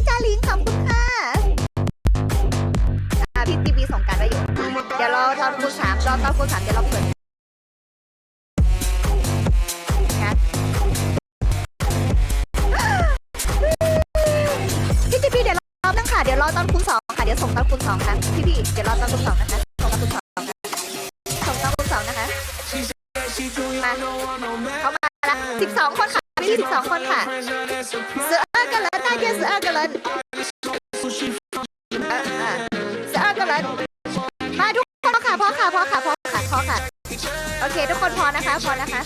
พี่จาลิงขอบคุณค่ะอ่าพี่ทีบีส่งการไว้อยู่ เดี๋ยวรอตอนคูณสามรอตอนคูณสามเดี๋ยวเราเปิดครับพี่ทีบีเดี๋ยวรอตั้งค่ะ เดี๋ยวรอตอนคูณสองค่ะ เดี๋ยวส่งตอนคูณสองค่ะพี่พี่เดี๋ยวรอตอนคูณสองนะคะ ส่งตอนคูณสองนะคะส่งตอนคูณสองนะคะ มา เข้ามาละสิบสองคนค่ะ พี่สิบสองคนค่ะ เลยใต้เยเสือกันเลยเออเออเสือกันเลยมาทุกคนค่ะพอค่ะพอค่ะพอค่ะพอค่ะ โอเค ทุกคนพอนะคะพอนะคะ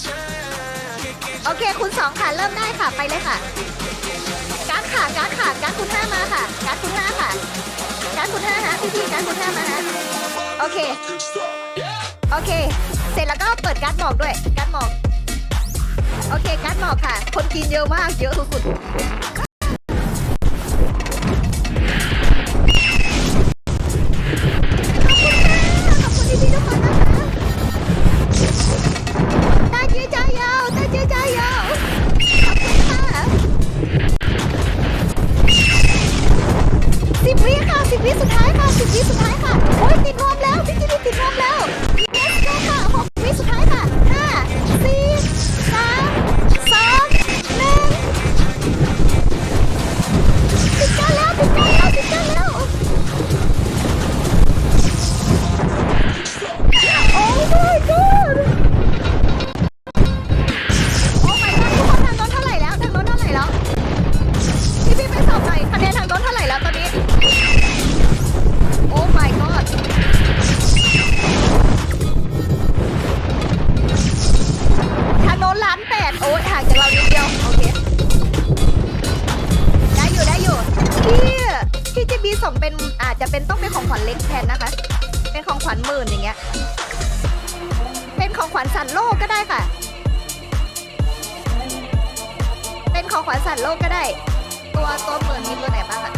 โอเคคุณสองค่ะเริ่มได้ค่ะไปเลยค่ะ การ์ดค่ะการ์ดค่ะการ์ดคุณห้ามาค่ะการ์ดคุณห้าค่ะการ์ดคุณห้าฮะพี่พี่การ์ดคุณห้ามาฮะโอเค โอเค เสร็จแล้วก็เปิดการ์ดหมอกด้วยการ์ดหมอก โอเคการ์ดหมอกค่ะ คนกินเยอะมากเยอะสุดๆ น่อยคะแนทางโน้นเท่าไหร่แล้วตอนนี้ โอ้ my god ทางโน้นล้านแปดโอ้ยห่างจากเรานิดเดียว โอเค ได้อยู่ได้อยู่พี่พี่จะบีส่งเป็นอาจจะเป็นต้องเป็นของขวัญเล็กแทนนะคะ เป็นของขวัญหมื่นอย่างเงี้ย เป็นของขวัญสัตว์โลกก็ได้ค่ะ เป็นของขวัญสัตว์โลกก็ได้ ตัวตัวหมื่นมีตัวไหนบ้างอะ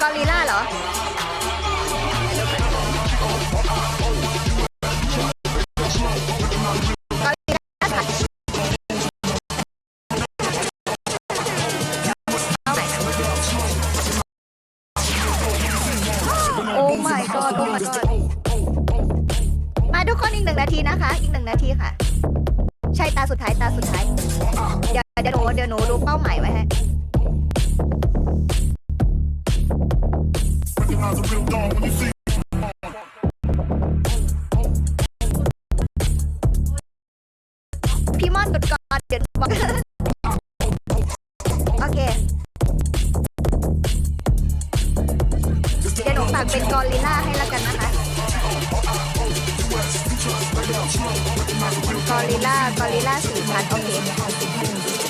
กอริลล่าเหรอ เดี๋ยวหนูเดี๋ยวหนูดูเป้าหมายไว้ให้ Recognize a real dog when you see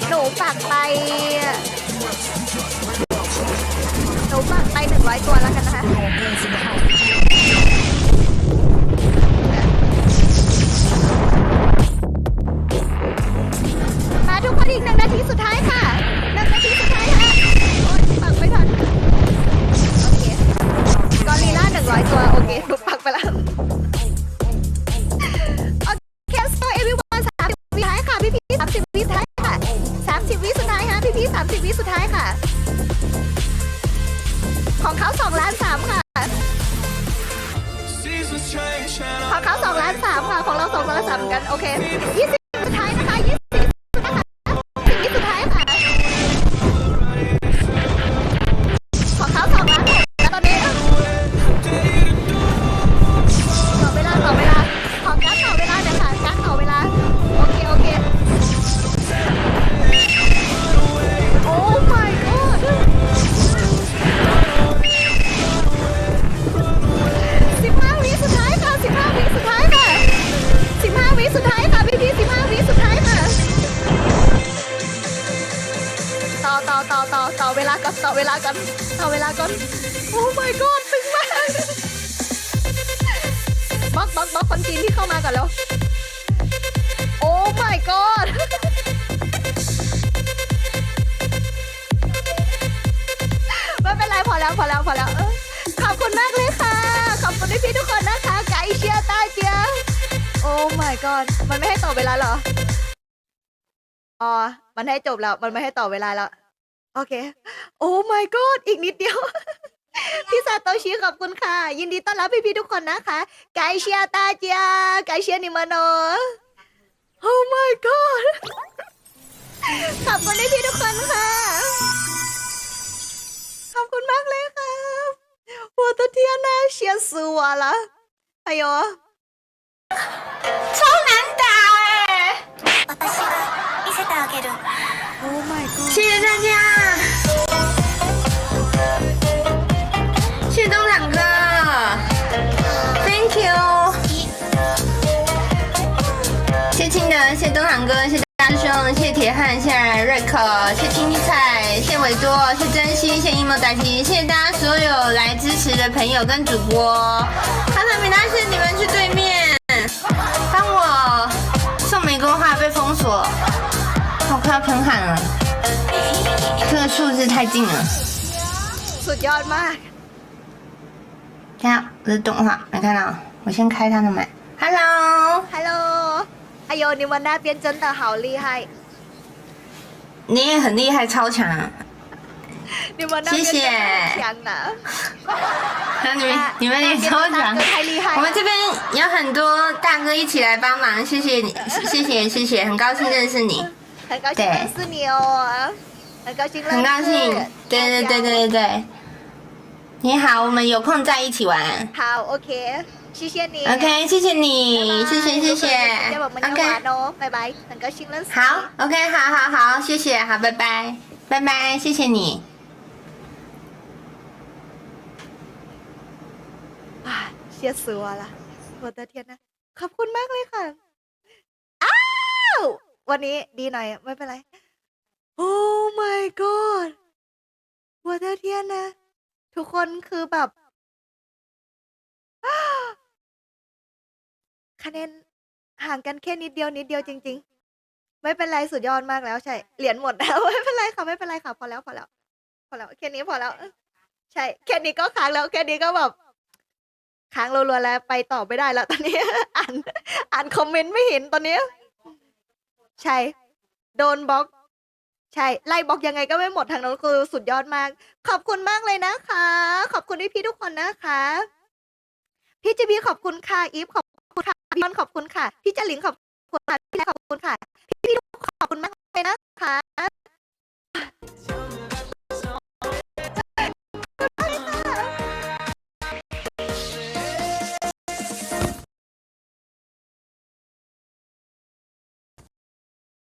หนูฝากไปหนูฝากไปหนึ่งร้อยตัวแล้วกันนะคะมาทุกคนอีกหนึ่งนาทีสุดท้ายค่ะ ของเขาสองล้านสามค่ะ seasons change and ของเขาสองล้านสามค่ะ ของเราสองล้านสามเหมือนกัน โอเค อต่อเวลาก่อนต่อเวลาก่อนต่อเวลาก่อนโอ้ my god ตึงมากบล็อกบล็อกบล็อกคนจีนที่เข้ามาก่อนแล้วโอ้ my god ไม่เป็นไรพอแล้วพอแล้วพอแล้วขอบคุณมากเลยค่ะ ขอบคุณพี่ๆทุกคนนะคะไก่เชียร์ตาเจียโอ้ my god มันไม่ให้ต่อเวลาเหรออ๋อ มันให้จบแล้ว มันไม่ให้ต่อเวลาแล้ว โอเค โอ้ my god อีกนิดเดียว พี่ซาโตชิขอบคุณค่ะ ยินดีต้อนรับพี่ๆทุกคนนะคะ ไกเชียตาเจีย ไกเชียนิมาโนโอ้ my god ขอบคุณพี่ๆทุกคนค่ะ ขอบคุณมากเลยครับ我的天呐，谢死我了！哎呦，超难打哎、私が見せてあげる 谢谢大家，谢谢东厂哥，Thank you，谢谢青的，谢谢东厂哥，谢谢大兄，谢谢铁汉，谢谢瑞克，谢谢青菜，谢谢伟多，谢谢珍惜，谢谢 emo 仔题，谢谢大家所有来支持的朋友跟主播，哈特米拉是你们去对面，帮我送玫瑰花被封锁。我快要喷汗了，这个数字太近了。 สุดยอดมาก 看下我的动画，没看到？我先开他的麦。Hello， ฮัลโหล哎呦，你们那边真的好厉害，你也很厉害，超强。你们那边谢谢真的很强呢。你们你们也超强那边的大哥。太厉害了。我们这边有很多大哥一起来帮忙，谢谢你，谢谢谢谢，很高兴认识你， 很高兴对认识你哦，很高兴认识，很高兴。对对对对对对。你好，我们有空在一起玩。好，OK，谢谢你。 OK，谢谢你，谢谢谢谢。要不我们要 OK。玩哦，拜拜，很高兴认识你。好，OK，好好好，谢谢，好，拜拜，拜拜，谢谢你。อ่ะเชียร์สัวละโหเตอร์เทียนนะ ขอบคุณมากเลยค่ะ อ้าว วันนี้ดีหน่อย ไม่เป็นไร โอ้ my god โหเตอร์เทียนนะ ทุกคนคือแบบ คะแนนห่างกันแค่นิดเดียวนิดเดียวจริง ๆ ไม่เป็นไรสุดยอดมากแล้วใช่ เหรียญหมดแล้ว ไม่เป็นไรค่ะไม่เป็นไรค่ะพอแล้วพอแล้วพอแล้วแค่นี้พอแล้วใช่แค่นี้ก็ค้างแล้วแค่นี้ก็แบบค้างรัวๆแล้วไปต่อไม่ได้แล้วตอนนี้ อ่านอ่านคอมเมนต์ไม่เห็นตอนนี้ ใช่ โดนบล็อก ใช่ ไล่บล็อกยังไงก็ไม่หมดทางนั้นคือสุดยอดมาก ขอบคุณมากเลยนะคะ ขอบคุณพี่ๆทุกคนนะคะ พี่จีบีขอบคุณค่ะอีฟขอบคุณค่ะพี่บอลขอบคุณค่ะ พี่จลิงขอบคุณค่ะพี่แลขอบคุณค่ะ พี่ๆทุกคน